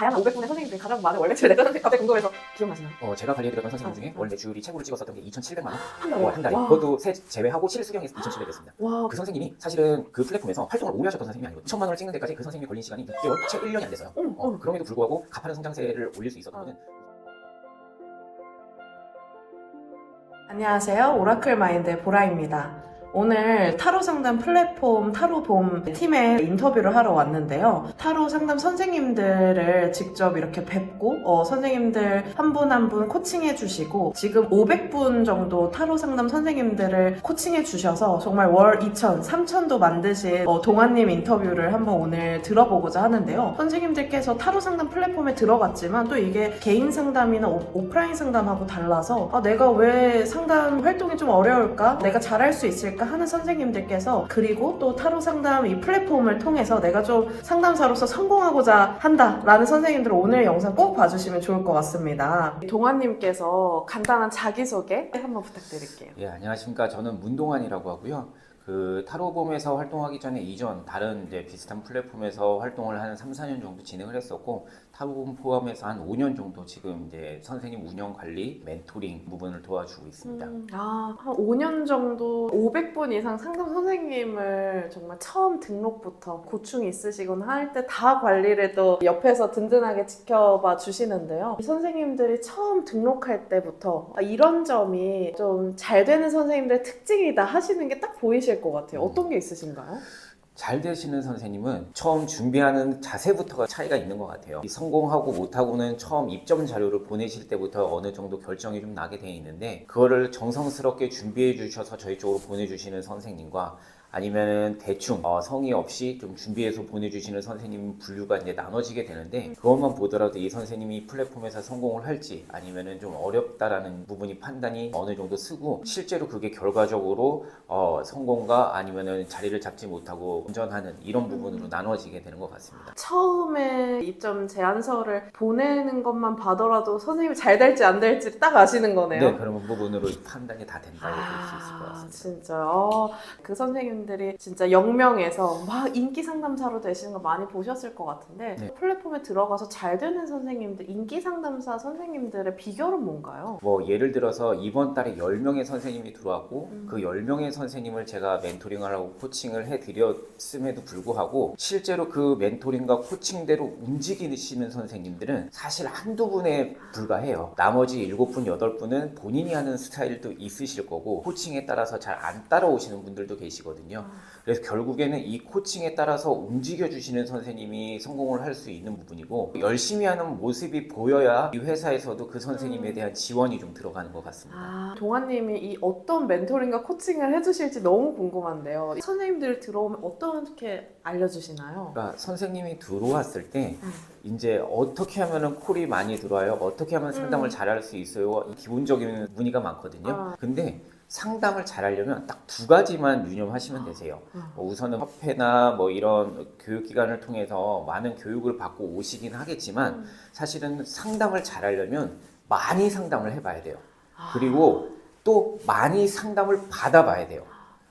다양한 500분의 선생님 중에 가장 많은 월 매출을 냈던 선생님 갑자기 궁금해서 기억나시나요? 어, 제가 관리해드렸던 선생님 어, 중에 어. 월 매출이 최고를 찍었었던 게 2,700만 원. 한 어, 한 달에. 와. 그것도 세 제외하고 실 수령에서 2,700이었습니다. 와, 그 선생님이 사실은 그 플랫폼에서 활동을 오래 하셨던 선생님이 아니거든요. 천만 원을 찍는 데까지 그 선생님이 걸린 시간이 6개월, 채 1년이 안 됐어요. 어머, 어, 어머. 그럼에도 불구하고 가파른 성장세를 올릴 수 있었던 어. 거는 안녕하세요. 오라클 마인드의 보라입니다. 오늘 타로 상담 플랫폼 타로봄 팀에 인터뷰를 하러 왔는데요. 타로 상담 선생님들을 직접 이렇게 뵙고 어, 선생님들 한분 한 분 코칭해 주시고 지금 500분 정도 타로 상담 선생님들을 코칭해 주셔서 정말 월 2천, 3천도 만드신 어, 동아님 인터뷰를 한번 오늘 들어보고자 하는데요. 선생님들께서 타로 상담 플랫폼에 들어갔지만 또 이게 개인 상담이나 오, 오프라인 상담하고 달라서 아, 내가 왜 상담 활동이 좀 어려울까? 내가 잘할 수 있을까? 하는 선생님들께서 그리고 또 타로 상담 이 플랫폼을 통해서 내가 좀 상담사로서 성공하고자 한다라는 선생님들 오늘 영상 꼭 봐주시면 좋을 것 같습니다. 동아님께서 간단한 자기소개 한번 부탁드릴게요. 예, 안녕하십니까. 저는 문동환이라고 하고요. 그 타로봄에서 활동하기 전에 이전 다른 이제 비슷한 플랫폼에서 활동을 한 3, 4년 정도 진행을 했었고 타로봄 포함해서 한 5년 정도 지금 이제 선생님 운영 관리, 멘토링 부분을 도와주고 있습니다. 음, 아, 한 5년 정도 500분 이상 상담 선생님을 정말 처음 등록부터 고충이 있으시거나 할 때 다 관리를 또 옆에서 든든하게 지켜봐 주시는데요. 이 선생님들이 처음 등록할 때부터 아, 이런 점이 좀 잘 되는 선생님들의 특징이다 하시는 게 딱 보이 실 것 같아요. 어떤 게 있으신가요? 잘 되시는 선생님은 처음 준비하는 자세부터가 차이가 있는 것 같아요. 이 성공하고 못하고는 처음 입점 자료를 보내실 때부터 어느 정도 결정이 좀 나게 돼 있는데 그거를 정성스럽게 준비해 주셔서 저희 쪽으로 보내주시는 선생님과 아니면은 대충 어, 성의 없이 좀 준비해서 보내주시는 선생님 분류가 이제 나눠지게 되는데 그것만 보더라도 이 선생님이 플랫폼에서 성공을 할지 아니면은 좀 어렵다라는 부분이 판단이 어느 정도 쓰고 실제로 그게 결과적으로 어, 성공과 아니면은 자리를 잡지 못하고 운전하는 이런 부분으로 나눠지게 되는 것 같습니다. 처음에 입점 제안서를 보내는 것만 봐더라도 선생님이 잘 될지 안 될지 딱 아시는 거네요. 네, 그런 부분으로 판단이 다 된다고 볼 수 있을 것 아, 같습니다. 진짜. 어, 그 선생님 들이 진짜 영명에서 막 인기 상담사로 되시는 거 많이 보셨을 것 같은데 네. 플랫폼에 들어가서 잘 되는 선생님들, 인기 상담사 선생님들의 비결은 뭔가요? 뭐 예를 들어서 이번 달에 10명의 선생님이 들어왔고 음. 그 10명의 선생님을 제가 멘토링을 하고 코칭을 해드렸음에도 불구하고 실제로 그 멘토링과 코칭대로 움직이시는 선생님들은 사실 한두 분에 불과해요. 나머지 7분, 8분은 본인이 하는 스타일도 있으실 거고 코칭에 따라서 잘 안 따라오시는 분들도 계시거든요. 그래서 결국에는 이 코칭에 따라서 움직여 주시는 선생님이 성공을 할 수 있는 부분이고 열심히 하는 모습이 보여야 이 회사에서도 그 선생님에 대한 지원이 좀 들어가는 것 같습니다. 아, 동아님이 이 어떤 멘토링과 코칭을 해주실지 너무 궁금한데요. 선생님들 들어오면 어떻게 알려주시나요? 그러니까 선생님이 들어왔을 때 음. 이제 어떻게 하면은 콜이 많이 들어와요? 어떻게 하면 상담을 음. 잘할 수 있어요? 이 기본적인 문의가 많거든요. 아. 근데 상담을 잘하려면 딱 두 가지만 유념하시면 되세요. 음. 뭐 우선은 협회나 뭐 이런 교육기관을 통해서 많은 교육을 받고 오시긴 하겠지만 음. 사실은 상담을 잘하려면 많이 상담을 해봐야 돼요. 아. 그리고 또 많이 상담을 받아봐야 돼요.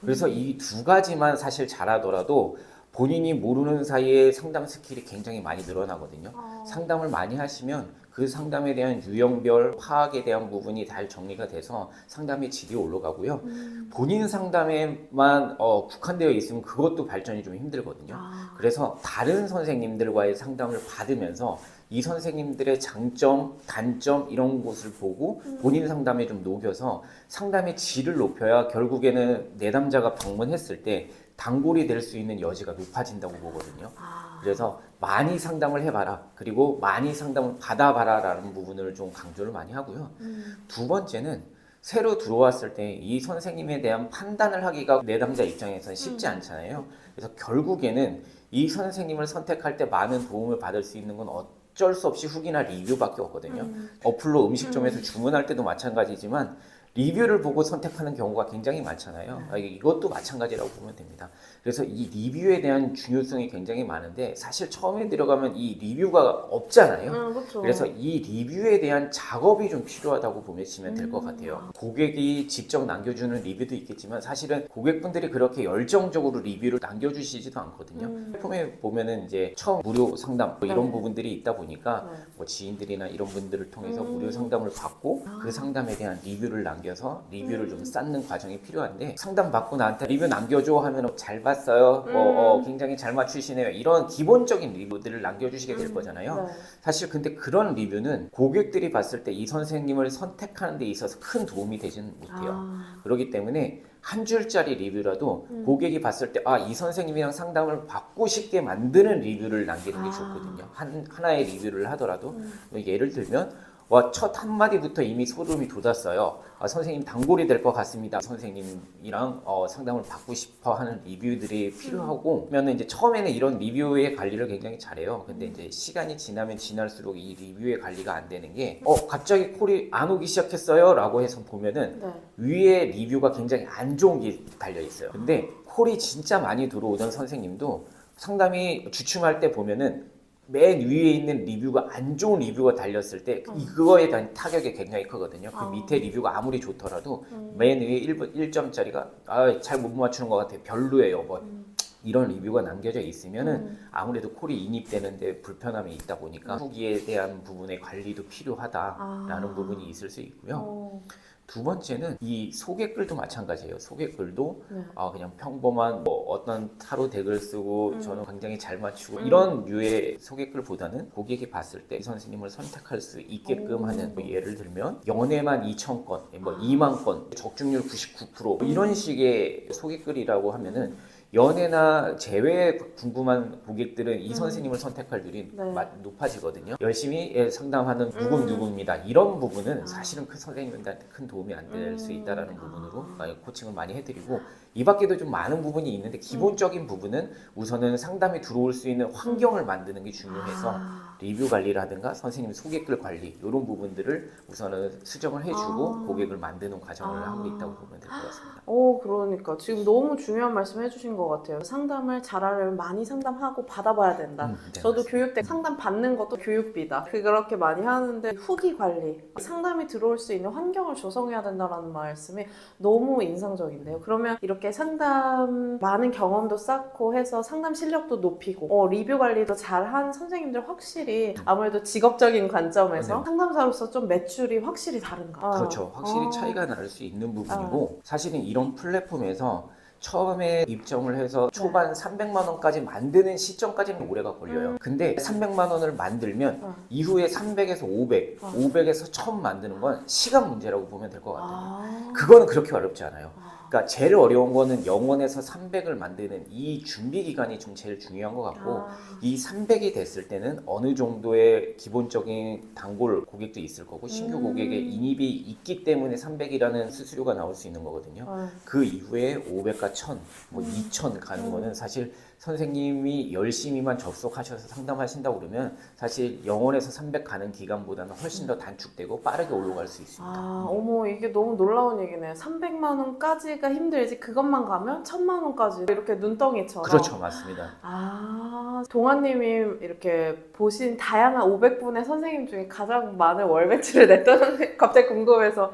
그래서 음. 이두 가지만 사실 잘하더라도 본인이 모르는 사이에 상담 스킬이 굉장히 많이 늘어나거든요. 어. 상담을 많이 하시면 그 상담에 대한 유형별 파악에 대한 부분이 잘 정리가 돼서 상담의 질이 올라가고요. 음. 본인 상담에만 어, 국한되어 있으면 그것도 발전이 좀 힘들거든요. 아. 그래서 다른 선생님들과의 상담을 받으면서 이 선생님들의 장점, 단점 이런 것을 보고 본인 상담에 좀 녹여서 상담의 질을 높여야 결국에는 내담자가 방문했을 때 단골이 될 수 있는 여지가 높아진다고 보거든요. 아. 그래서 많이 상담을 해봐라. 그리고 많이 상담을 받아봐라라는 부분을 좀 강조를 많이 하고요. 음. 두 번째는 새로 들어왔을 때 이 선생님에 대한 판단을 하기가 내담자 입장에서는 쉽지 않잖아요. 그래서 결국에는 이 선생님을 선택할 때 많은 도움을 받을 수 있는 건 어쩔 수 없이 후기나 리뷰밖에 없거든요. 음. 어플로 음식점에서 주문할 때도 마찬가지지만 리뷰를 보고 선택하는 경우가 굉장히 많잖아요. 아, 이것도 마찬가지라고 보면 됩니다. 그래서 이 리뷰에 대한 중요성이 굉장히 많은데 사실 처음에 들어가면 이 리뷰가 없잖아요. 음, 그렇죠. 그래서 이 리뷰에 대한 작업이 좀 필요하다고 보시면 될 것 같아요. 고객이 직접 남겨주는 리뷰도 있겠지만 사실은 고객분들이 그렇게 열정적으로 리뷰를 남겨주시지도 않거든요. 음. 플랫폼에 보면은 이제 처음 무료 상담 뭐 이런 네. 부분들이 있다 보니까 네. 뭐 지인들이나 이런 분들을 통해서 음. 무료 상담을 받고 아. 그 상담에 대한 리뷰를 남겨 서 리뷰를 음. 좀 쌓는 과정이 필요한데 상담 받고 나한테 리뷰 남겨줘 하면 잘 봤어요. 뭐, 어, 음. 굉장히 잘 맞추시네요. 이런 기본적인 리뷰들을 남겨주시게 될 음. 거잖아요. 네. 사실 근데 그런 리뷰는 고객들이 봤을 때 이 선생님을 선택하는 데 있어서 큰 도움이 되지는 못해요. 아. 그렇기 때문에 한 줄짜리 리뷰라도 음. 고객이 봤을 때 아 이 선생님이랑 상담을 받고 싶게 만드는 리뷰를 남기는 게 아. 좋거든요. 한 하나의 리뷰를 하더라도 음. 뭐 예를 들면 와, 첫 한마디부터 이미 소름이 돋았어요. 아, 선생님 단골이 될 것 같습니다. 선생님이랑 어, 상담을 받고 싶어 하는 리뷰들이 필요하고, 그러면 이제 처음에는 이런 리뷰의 관리를 굉장히 잘해요. 근데 이제 시간이 지나면 지날수록 이 리뷰의 관리가 안 되는 게, 어, 갑자기 콜이 안 오기 시작했어요. 라고 해서 보면은 네. 위에 리뷰가 굉장히 안 좋은 게 달려 있어요. 근데 콜이 진짜 많이 들어오던 선생님도 상담이 주춤할 때 보면은 맨 위에 있는 리뷰가 안 좋은 리뷰가 달렸을 때 음. 이거에 대한 타격이 굉장히 크거든요. 그 아. 밑에 리뷰가 아무리 좋더라도 음. 맨 위에 1, 1점짜리가 아, 잘 못 맞추는 것 같아요. 별로예요. 뭐 음. 이런 리뷰가 남겨져 있으면은 음. 아무래도 콜이 인입되는데 불편함이 있다 보니까 후기에 대한 부분의 관리도 필요하다라는 아. 부분이 있을 수 있고요. 어. 두 번째는 이 소개글도 마찬가지예요. 소개글도 네. 아 그냥 평범한 뭐 어떤 타로 덱을 쓰고 음. 저는 굉장히 잘 맞추고 음. 이런 류의 소개글보다는 고객이 봤을 때 이 선생님을 선택할 수 있게끔 오. 하는 뭐 예를 들면 연애만 2천 건, 뭐 아. 2만 건, 적중률 99%뭐 이런 식의 소개글이라고 하면은 연애나 재회에 궁금한 고객들은 이 음. 선생님을 선택할률이 네. 마- 높아지거든요. 열심히 예, 상담하는 누구 음. 누구입니다. 이런 부분은 아. 사실은 그 선생님한테 큰 도움이 안 될수 음. 있다라는 부분으로 아. 아, 코칭을 많이 해드리고 이 밖에도 좀 많은 부분이 있는데 기본적인 부분은 우선은 상담이 들어올 수 있는 환경을 만드는 게 중요해서 아. 리뷰 관리라든가 선생님 소개글 관리 이런 부분들을 우선은 수정을 해주고 아. 고객을 만드는 과정을 아. 하고 있다고 보면 될 것 같습니다. 오, 그러니까 지금 너무 중요한 말씀 해주신 것 같아요. 상담을 잘하려면 많이 상담하고 받아봐야 된다. 음, 네, 저도 맞습니다. 교육 때 상담 받는 것도 교육비다. 그렇게 많이 하는데 후기 관리, 상담이 들어올 수 있는 환경을 조성해야 된다는 말씀이 너무 인상적인데요. 그러면 이렇게 상담 많은 경험도 쌓고 해서 상담 실력도 높이고 어, 리뷰 관리도 잘한 선생님들 확실히 아무래도 직업적인 관점에서 네. 상담사로서 좀 매출이 확실히 다른가. 그렇죠. 확실히 어. 차이가 날 수 있는 부분이고 사실은 이런 플랫폼에서 처음에 입점을 해서 초반 300만 원까지 만드는 시점까지는 오래가 걸려요. 음. 근데 300만 원을 만들면 어. 이후에 300에서 500, 어. 500에서 1000 만드는 건 시간 문제라고 보면 될 것 같아요. 아. 그거는 그렇게 어렵지 않아요. 아. 그러니까 제일 어려운 거는 0원에서 300을 만드는 이 준비 기간이 좀 제일 중요한 것 같고 아. 이 300이 됐을 때는 어느 정도의 기본적인 단골 고객도 있을 거고 신규 음. 고객의 인입이 있기 때문에 300이라는 수수료가 나올 수 있는 거거든요. 아. 그 이후에 500과 1000, 뭐 음. 2000 가는 음. 거는 사실 선생님이 열심히만 접속하셔서 상담하신다고 그러면 사실 0원에서 300 가는 기간보다는 훨씬 더 단축되고 빠르게 올라갈 수 있습니다. 아, 어머, 이게 너무 놀라운 얘기네요. 300만 원까지가 힘들지, 그것만 가면 1000만 원까지 이렇게 눈덩이처럼. 그렇죠, 맞습니다. 아, 동아님이 이렇게 보신 다양한 500분의 선생님 중에 가장 많은 월 매출을 냈던 갑자기 궁금해서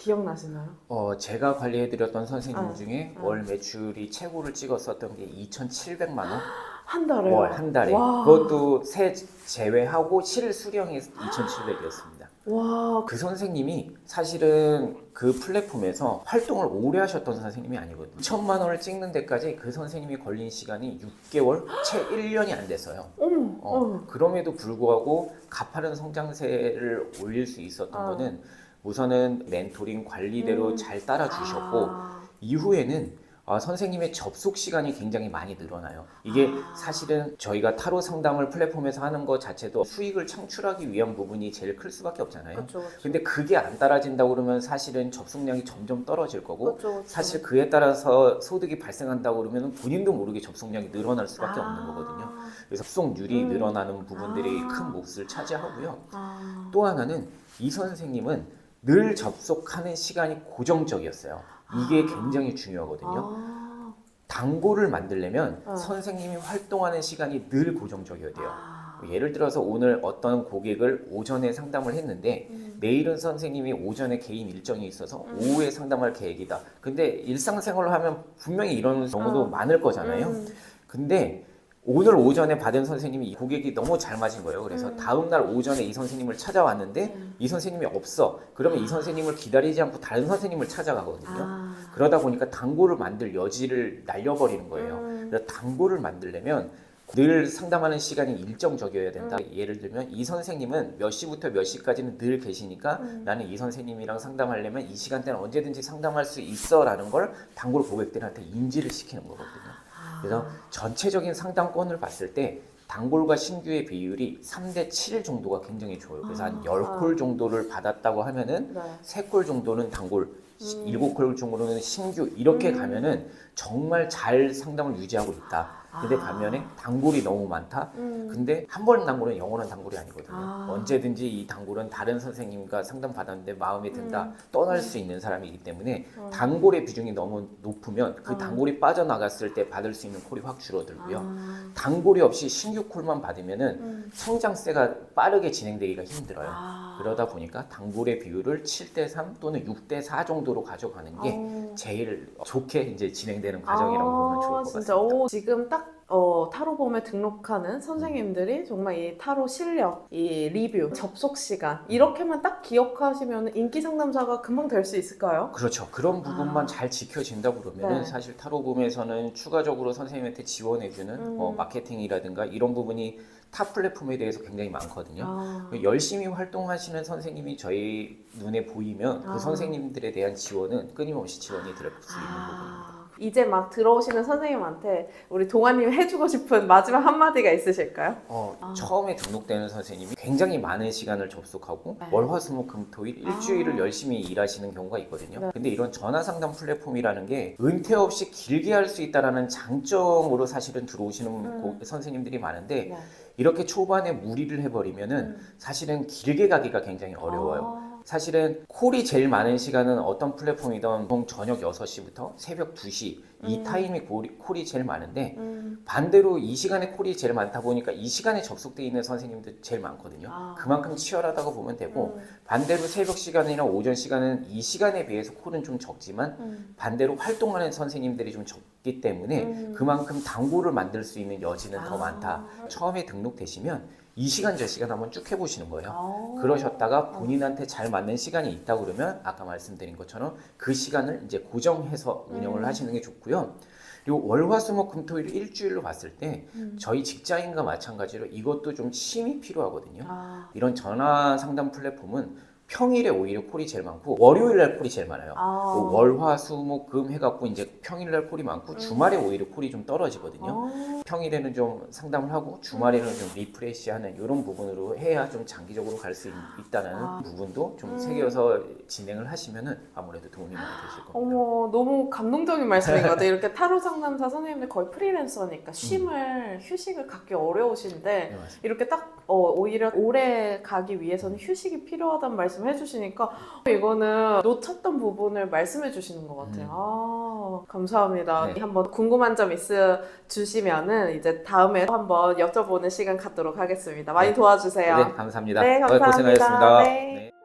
기억나시나요? 어, 제가 관리해드렸던 선생님 아, 중에 아. 월 매출이 최고를 찍었었던 게 2,700만 원? 한 달에요? 월 한 달에. 와. 그것도 세 제외하고 실 수령이 2,700이었습니다. 와, 그 선생님이 사실은 그 플랫폼에서 활동을 오래 하셨던 선생님이 아니거든요. 2천만 원을 찍는 데까지 그 선생님이 걸린 시간이 6개월, 채 1년이 안 됐어요. 어머, 어, 어머. 그럼에도 불구하고 가파른 성장세를 올릴 수 있었던 아. 거는 우선은 멘토링 관리대로 음. 잘 따라주셨고 아, 이후에는 아, 선생님의 접속 시간이 굉장히 많이 늘어나요. 이게 아. 사실은 저희가 타로 상담을 플랫폼에서 하는 것 자체도 수익을 창출하기 위한 부분이 제일 클 수밖에 없잖아요. 그쵸, 그쵸. 근데 그게 안 따라진다고 그러면 사실은 접속량이 점점 떨어질 거고 그쵸, 그쵸. 사실 그에 따라서 소득이 발생한다고 그러면 본인도 모르게 접속량이 늘어날 수밖에 아. 없는 거거든요. 그래서 접속률이 음. 늘어나는 부분들이 아. 큰 몫을 차지하고요. 아. 또 하나는 이 선생님은 늘 접속하는 시간이 고정적이었어요. 이게 아. 굉장히 중요하거든요. 아. 단골을 만들려면 어. 선생님이 활동하는 시간이 늘 고정적이어야 돼요. 아. 예를 들어서 오늘 어떤 고객을 오전에 상담을 했는데 음. 내일은 선생님이 오전에 개인 일정이 있어서 음. 오후에 상담할 계획이다. 근데 일상생활을 하면 분명히 이런 경우도 어. 많을 거잖아요. 음. 근데 오늘 오전에 받은 선생님이 이 고객이 너무 잘 맞은 거예요. 그래서 음. 다음 날 오전에 이 선생님을 찾아왔는데 음. 이 선생님이 없어. 그러면 이 아. 선생님을 기다리지 않고 다른 선생님을 찾아가거든요. 아. 그러다 보니까 단골을 만들 여지를 날려버리는 거예요. 음. 그래서 단골을 만들려면 늘 상담하는 시간이 일정적이어야 된다. 음. 예를 들면 이 선생님은 몇 시부터 몇 시까지는 늘 계시니까 음. 나는 이 선생님이랑 상담하려면 이 시간대는 언제든지 상담할 수 있어라는 걸 단골 고객들한테 인지를 시키는 거거든요. 아. 그래서 전체적인 상담권을 봤을 때 단골과 신규의 비율이 3대 7 정도가 굉장히 좋아요. 그래서 한 아. 10콜 정도를 받았다고 하면은 네. 3콜 정도는 단골, 음. 일곱 콜 정도는 신규 이렇게 음. 가면은 정말 잘 상담을 유지하고 있다. 근데 아. 반면에 단골이 너무 많다. 음. 근데 한 번 단골은 영원한 단골이 아니거든요. 아. 언제든지 이 단골은 다른 선생님과 상담 받았는데 마음에 든다. 음. 떠날 수 있는 사람이기 때문에 어. 단골의 비중이 너무 높으면 그 어. 단골이 빠져나갔을 때 받을 수 있는 콜이 확 줄어들고요. 아. 단골이 없이 신규 콜만 받으면은 음. 성장세가 빠르게 진행되기가 힘들어요. 아. 그러다 보니까 단골의 비율을 7대 3 또는 6대 4 정도로 가져가는 게 어. 제일 좋게 이제 진행되는 과정이라고 보면 좋을 것 아, 진짜 같습니다. 오, 지금 딱 어, 타로봄에 등록하는 선생님들이 정말 이 타로 실력, 이 리뷰, 접속 시간 이렇게만 딱 기억하시면 인기 상담사가 금방 될 수 있을까요? 그렇죠. 그런 부분만 아. 잘 지켜진다 그러면은 네. 사실 타로봄에서는 추가적으로 선생님한테 지원해주는 음. 뭐 마케팅이라든가 이런 부분이 타 플랫폼에 대해서 굉장히 많거든요. 아. 열심히 활동하시는 선생님이 저희 눈에 보이면 아. 그 선생님들에 대한 지원은 끊임없이 지원이 될수 있는 부분입니다. 아, 이제 막 들어오시는 선생님한테 우리 동아님 해주고 싶은 마지막 한마디가 있으실까요? 어, 아. 처음에 등록되는 선생님이 굉장히 많은 시간을 접속하고 네. 월화수목금토일 일주일을 아. 열심히 일하시는 경우가 있거든요. 네. 근데 이런 전화 상담 플랫폼이라는 게 은퇴 없이 길게 할 수 있다라는 장점으로 사실은 들어오시는 음. 고- 선생님들이 많은데 네. 이렇게 초반에 무리를 해버리면은 음. 사실은 길게 가기가 굉장히 어려워요. 아. 사실은 콜이 제일 많은 시간은 어떤 플랫폼이든 보통 저녁 6시부터 새벽 2시 이 음. 타임이 콜이, 콜이 제일 많은데 음. 반대로 이 시간에 콜이 제일 많다 보니까 이 시간에 접속돼 있는 선생님들 제일 많거든요. 아. 그만큼 치열하다고 보면 되고 음. 반대로 새벽 시간이나 오전 시간은 이 시간에 비해서 콜은 좀 적지만 음. 반대로 활동하는 선생님들이 좀 적기 때문에 음. 그만큼 당구를 만들 수 있는 여지는 더 아. 많다. 처음에 등록되시면 이 시간 저 시간 한번 쭉 해보시는 거예요. 아. 그러셨다가 본인한테 잘 맞는 시간이 있다 그러면 아까 말씀드린 것처럼 그 시간을 이제 고정해서 운영을 음. 하시는 게 좋고요. 요 월화수목금토일 일주일로 봤을 때 음. 저희 직장인과 마찬가지로 이것도 좀 힘이 필요하거든요. 아. 이런 전화 상담 플랫폼은 평일에 오히려 콜이 제일 많고 월요일 날 콜이 제일 많아요. 아. 뭐 월화수목금 해갖고 이제 평일 날 콜이 많고 음. 주말에 오히려 콜이 좀 떨어지거든요. 아. 평일에는 좀 상담을 하고 주말에는 좀 리프레시하는 이런 부분으로 해야 좀 장기적으로 갈 수 있다는 아. 부분도 좀 음. 새겨서 진행을 하시면은 아무래도 도움이 많이 되실 겁니다. 어머 너무 감동적인 말씀인 것 같아요. 이렇게 타로 상담사 선생님들 거의 프리랜서니까 쉼을 휴식을 갖기 어려우신데 네, 맞습니다. 이렇게 딱 어, 오히려 오래 가기 위해서는 휴식이 필요하다는 말씀 해 주시니까 이거는 놓쳤던 부분을 말씀해 주시는 것 같아요. 음. 아 감사합니다. 네. 한번 궁금한 점 있으 주시면은 이제 다음에 한번 여쭤보는 시간 갖도록 하겠습니다. 많이 네. 도와주세요. 네, 감사합니다. 네, 감사합니다. 고생하셨습니다. 네. 네.